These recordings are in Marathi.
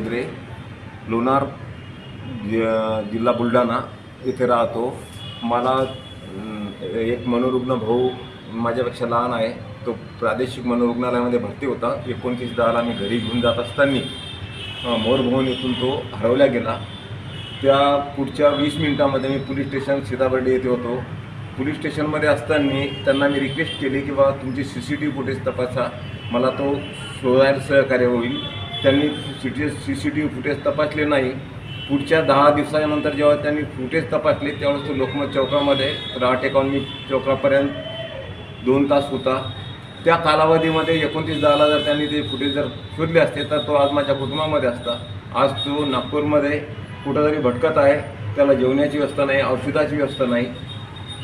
केंद्रे लोणार जिल्हा बुलढाणा येथे राहतो. मला एक मनोरुग्ण भाऊ माझ्यापेक्षा लहान आहे. तो प्रादेशिक मनोरुग्णालयामध्ये भरती होता. एकोणतीस दहाला मी घरी घेऊन जात असताना मोरभवन येथून तो हरवला गेला. त्या पुढच्या वीस मिनिटामध्ये मी पोलीस स्टेशन सीताबर्डी येथे होतो. पोलीस स्टेशनमध्ये असताना त्यांना मी रिक्वेस्ट केली की बा तुमची C C T V footage तपासा. मला तो शोधायला सहकार्य होईल. त्यांनी C T C C T V footage तपासले नाही. पुढच्या दहा दिवसानंतर जेव्हा त्यांनी फुटेज तपासले त्यावेळेस तो लोकमत चौकामध्ये राहट एकावन्नी चौकापर्यंत दोन तास होता. त्या कालावधीमध्ये एकोणतीस दहाला जर त्यांनी ते फुटेज जर शोधले असते तर तो आज माझ्या कुटुंबामध्ये असता. आज तो नागपूरमध्ये कुठंतरी भटकत आहे. त्याला जेवण्याची व्यवस्था नाही औषधाची व्यवस्था नाही.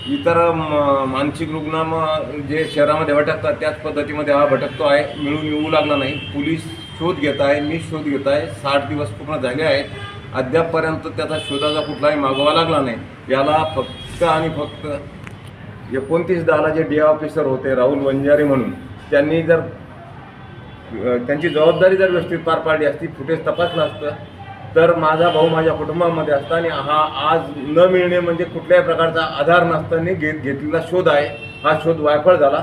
इतर म- मानसिक रुग्ण म- जे शहरामध्ये भटकतात त्याच पद्धतीमध्ये हा भटकतो आहे. मिळून येऊ लागला नाही. पोलीस शोध घेत आहे मी शोध घेत आहे. साठ दिवस पूर्ण झाले आहेत. अद्यापपर्यंत त्याचा शोधाचा कुठलाही मागवा लागला नाही. याला फक्त आणि फक्त एकोणतीस दहाला जे डी ऑफिसर होते राहुल वंजारी म्हणून त्यांनी जर त्यांची जबाबदारी जर व्यवस्थित पार पाडली असती फुटेज तपासलं असतं तर माझा भाऊ माझ्या कुटुंबामध्ये असता आणि हा आज न मिळणे म्हणजे कुठल्याही प्रकारचा आधार नसताना घेत घेतलेला शोध आहे. हा शोध वायफळ झाला.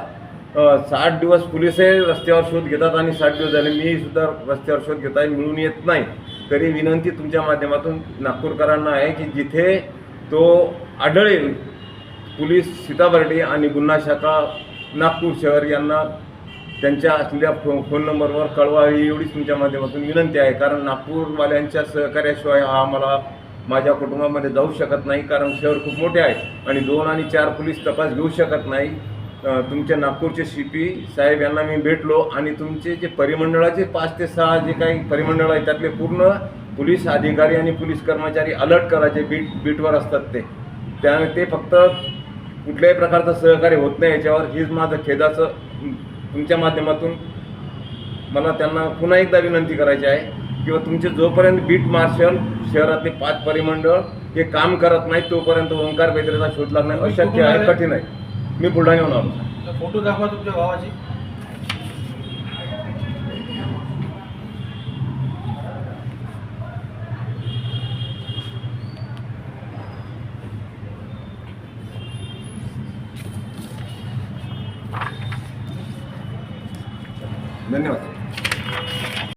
साठ दिवस पोलिसही रस्त्यावर शोध घेतात आणि साठ दिवस झाले मी सुद्धा रस्त्यावर शोध घेत आहे मिळून येत नाही. तरी विनंती तुमच्या माध्यमातून नागपूरकरांना आहे की जिथे तो आढळेल पोलीस सीताबर्डी आणि गुन्हा शाखा नागपूर शहर यांना त्यांच्या असलेल्या फो फोन नंबरवर कळवावी एवढीच तुमच्या माध्यमातून विनंती आहे. कारण नागपूरवाल्यांच्या सहकार्याशिवाय हा आम्हाला माझ्या कुटुंबामध्ये जाऊ शकत नाही कारण शहर खूप मोठे आहे आणि दोन आणि चार पोलीस तपास घेऊ शकत नाही. तुमच्या नागपूरचे सी पी साहेब यांना मी भेटलो आणि तुमचे जे परिमंडळाचे पाच ते सहा जे काही परिमंडळ आहे त्यातले पूर्ण पोलीस अधिकारी आणि पोलीस कर्मचारी अलर्ट करायचे बीट बीटवर असतात ते. त्यामुळे ते फक्त कुठल्याही प्रकारचं सहकार्य होत नाही याच्यावर. हीच माझं खेदाचं तुमच्या माध्यमातून मला त्यांना पुन्हा एकदा विनंती करायची आहे किंवा तुमचे जोपर्यंत बीट मार्शल शहरातले पाच परिमंडळ हे काम करत नाही तोपर्यंत ओंकार बेदरेचा शोध लागणं अशक्य आहे कठीण आहे. मी बुलढाण्याहून आलो. फोटो दाखवा तुमच्या भावाची. धन्यवाद.